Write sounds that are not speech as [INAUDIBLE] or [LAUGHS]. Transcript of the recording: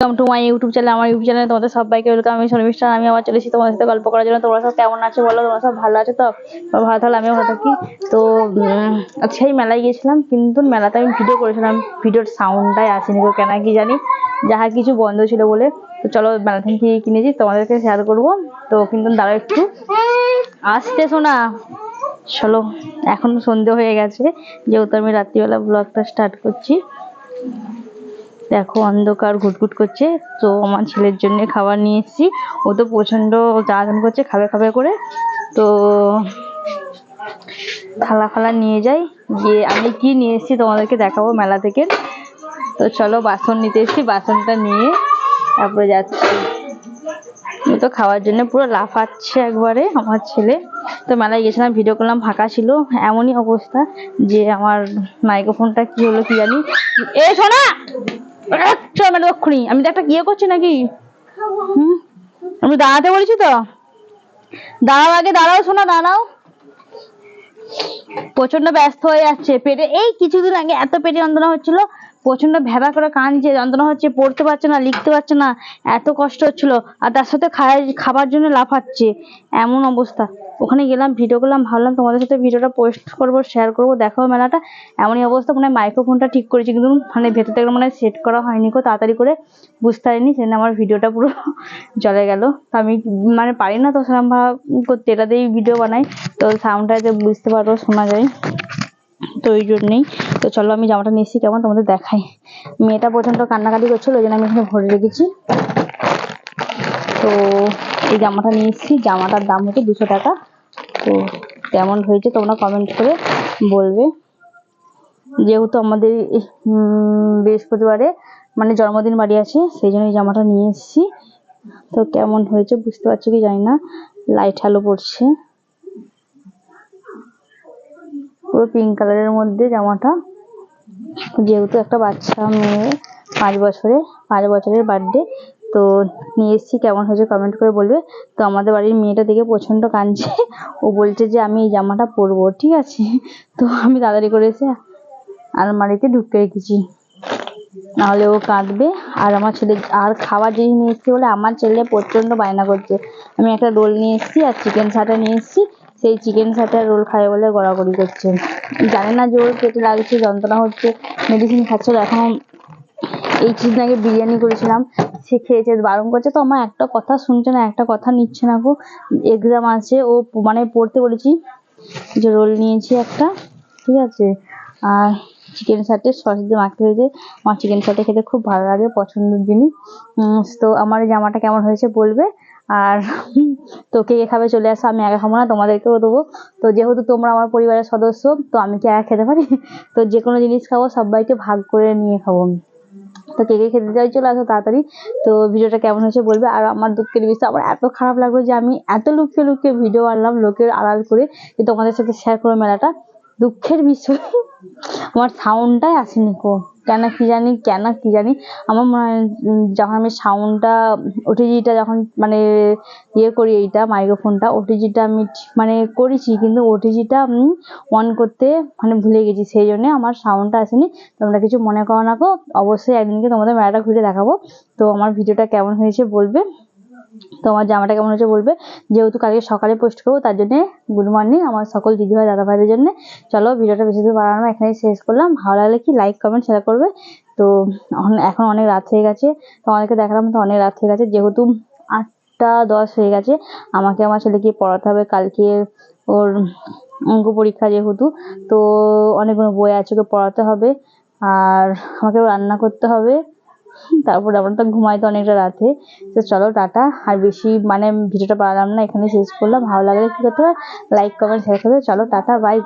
Welcome to my YouTube channel আমার YouTube চ্যানেলে তোমাদের সবাইকে ওয়েলকাম আমি শর্মিষ্ঠা আমি আবার চলেছি তোমাদের সাথে গল্প করার জন্য। তোমরা সব কেমন আছো বলো? তোমরা সব ভালো আছো তো? ভালো থাকলে আমিও ভালো থাকি। তো আজকে এই মেলায় গিয়েছিলাম, কিন্তু মেলাতে আমি ভিডিও করেছিলাম। ভিডিওর সাউন্ডটাই আসেনি তো কেন কি জানি? যাহা কিছু বন্ধ ছিল বলে। তো চলো মেলা থেকে কিনেছি, তোমাদেরকে শেয়ার করব। তো, কিন্তু দাঁড়াও একটু। আসতে শোনা চলো, এখন সন্ধে হয়ে গেছে। যেহেতু আমি রাত্রিবেলা ব্লগটা স্টার্ট করছি। দেখো অন্ধকার ঘুটঘুট করছে, তো আমার ছেলের জন্য খাবার নিয়ে এসেছি। ও তো প্রচণ্ড জ্বালাতন করছে, খাবে খাবে করে। তো থালা ফালা নিয়ে যাই, গিয়ে আমি কি নিয়ে এসেছি তোমাদেরকে দেখাবো মেলা থেকে। তো চলো বাসন নিতে এসেছি, বাসনটা নিয়ে তারপরে যাচ্ছি। ও তো খাওয়ার জন্য পুরো লাফাচ্ছে একবারে আমার ছেলে। তো মেলায় গেছিলাম ভিডিও করলাম, ফাঁকা ছিল, এমনই অবস্থা যে আমার মাইক্রোফোনটা কি হলো কি জানি। এ শোনা আমি একটা ইয়ে করছি নাকি? আমি দাঁড়াতে বলেছি তো? দাঁড়াও আগে, দাঁড়াও, শোনা, দাঁড়াও। প্রচণ্ড ব্যস্ত হয়ে যাচ্ছে, পেটে এই কিছুদিন আগে এত পেটে যন্ত্রণা হচ্ছিল প্রচণ্ড ভেবা করে কাঁদছে যন্ত্রণা হচ্ছে, পড়তে পারছে না, লিখতে পারছে না, এত কষ্ট হচ্ছিল, আর তার সাথে খাবার জন্য লাফাচ্ছে, এমন অবস্থা। ওখানে গেলাম ভিডিও করলাম, ভাবলাম তোমাদের সাথে ভিডিওটা পোস্ট করব শেয়ার করব দেখো মেলাটা। এমনই অবস্থা মানে মাইক্রোফোনটা ঠিক করেছি, কিন্তু মানে ভেতর থেকে মানে সেট করা হয়নি কো তাড়াতাড়ি করে বুঝতে পারিনি সেদিন আমার ভিডিওটা পুরো [LAUGHS] চলে গেল। তো আমি মানে পারি না তো সেরকম ভাবে করতে, এটা দিয়েই ভিডিও বানাই, তো সাউন্ডটা যে বুঝতে পারো, শোনা যায়। তো ওই জন্যই, তো চলো আমি জামাটা নিয়ে এসেছি, কেমন তোমাদের দেখাই। মেয়েটা প্রচণ্ড কান্নাকাটি করছিল, ওই জন্য আমি এখানে ভরে রেখেছি। তো এই জামাটা নিয়ে এসেছি, জামাটার দাম হচ্ছে দুশো টাকা। তো কেমন হয়েছে তোমরা কমেন্ট করে বলবে। যেহেতু আমাদের বৃহস্পতিবারে মানে জন্মদিন বাড়ি আছে, সেই জন্য এই জামাটা নিয়ে এসেছি। তো কেমন হয়েছে বুঝতে পারছ কি জানি না লাইট আলো পড়ছে। পুরো পিঙ্ক কালারের মধ্যে জামাটা। যেহেতু একটা বাচ্চা মেয়ে, পাঁচ বছরে, পাঁচ বছরের বার্থডে তো নিয়ে এসেছি, কেমন হয়েছে কমেন্ট করে বলবে। তো আমাদের বাড়ির মেয়েটা দেখে প্রচণ্ড কাঁদছে। ও বলছে যে, আমি এই জামাটা পরবো, ঠিক আছে? তো আমি তাড়াতাড়ি করে এসে আলমারিতে ঢুকে রেখেছি। নাহলে ও কাঁদবে। আর আমার ছেলে, আর খাবার জিনিস নিয়ে এসেছি বলে আমার ছেলে প্রচণ্ড বায়না করছে। আমি একটা রোল নিয়ে এসেছি আর চিকেন সাটা নিয়ে এসেছি। সেই চিকেন সাটা রোল খাবে বলে গড়াগড়ি করছে। জানে না যে ওর পেটে লাগছে, যন্ত্রণা হচ্ছে মেডিসিন খাচ্ছিল এখন এই কিছুদিন আগে বিরিয়ানি করেছিলাম, সে খেয়েছে, বারণ করছে। তো আমার একটা কথা শুনছে না, একটা কথা নিচ্ছে না গো। এক্সাম আছে, ও মানে পড়তে বলেছি যে রোল নিয়েছি একটা, ঠিক আছে? আর চিকেন সাথে সস দিয়ে মাখতে হয়েছে। আমার চিকেন সাথে খেতে খুব ভালো লাগে, পছন্দের জিনিস। তো আমার জামাটা কেমন হয়েছে বলবে? আর [LAUGHS] তো কে খাবে চলে আসো, আমি একা খাব না, তোমাদেরকেও দেবো। তো যেহেতু তোমরা আমার পরিবারের সদস্য, তো আমি কি একা খেতে পারি? [LAUGHS] তো যে কোনো জিনিস খাব, সবাইকে ভাগ করে নিয়ে খাব তো কে কে খেতে চাই চলে আসো তাড়াতাড়ি। তো ভিডিওটা কেমন হয়েছে বলবে? আর আমার দুঃখের বিষয় আমার এত খারাপ লাগল যে আমি এত লুকিয়ে লুকিয়ে ভিডিও আনলাম লোকের আড়াল করে। যে তোমাদের সাথে শেয়ার করো মেলাটা। দুঃখের বিষয়। আমার সাউন্ডটাই আসেনি কো। কেন কি জানি, কেন কি জানি। আমার মনে হয় যখন আমি সাউন্ডটা ওটিজিটা যখন মানে ইয়ে করি এইটা মাইক্রোফোনটা ওটিজিটা আমি মানে করেছি, কিন্তু ওটিজিটা আমি অন করতে মানে ভুলে গেছি। সেই জন্য আমার সাউন্ডটা আসেনি। তোমরা কিছু মনে করো না কো। অবশ্যই একদিনকে তোমাদের মেলাটা ঘুরে দেখাবো। তো আমার ভিডিওটা কেমন হয়েছে বলবে? তো আমার জামাটা কেমন হয়েছে বলবে? যেহেতু কালকে সকালে পোস্ট করব, তার জন্য গুড মর্নিং আমার সকল দিদিভাই দাদা ভাইদের জন্য। চলো ভিডিওটা বেশি দূর বাড়ানো এখানেই শেষ করলাম। ভালো লাগলে কি লাইক কমেন্ট শেয়ার করবে। তো এখন এখন অনেক রাত হয়ে গেছে। তোমাদেরকে দেখালাম তো অনেক রাত হয়ে গেছে। যেহেতু আটটা দশ হয়ে গেছে, আমাকে আমার ছেলেকে পড়াতে হবে। কালকে ওর অঙ্ক পরীক্ষা যেহেতু, তো অনেকগুলো বই আছে ওকে পড়াতে হবে। আর আমাকে রান্না করতে হবে। তারপরে আমরা তো ঘুমাইতে অনেকটা রাতে। তো চলো, টাটা। আর বেশি মানে ভিডিওটা বাড়ালাম না এখানে শেষ করলাম। ভালো লাগলে কি করতে হবে লাইক কমেন্ট শেয়ার করতে। চলো, টাটা বাই